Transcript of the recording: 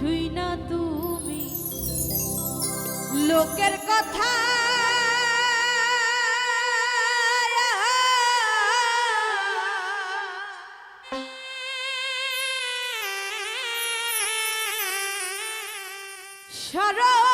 কিছুই না তুমি। লোকের কথা সরল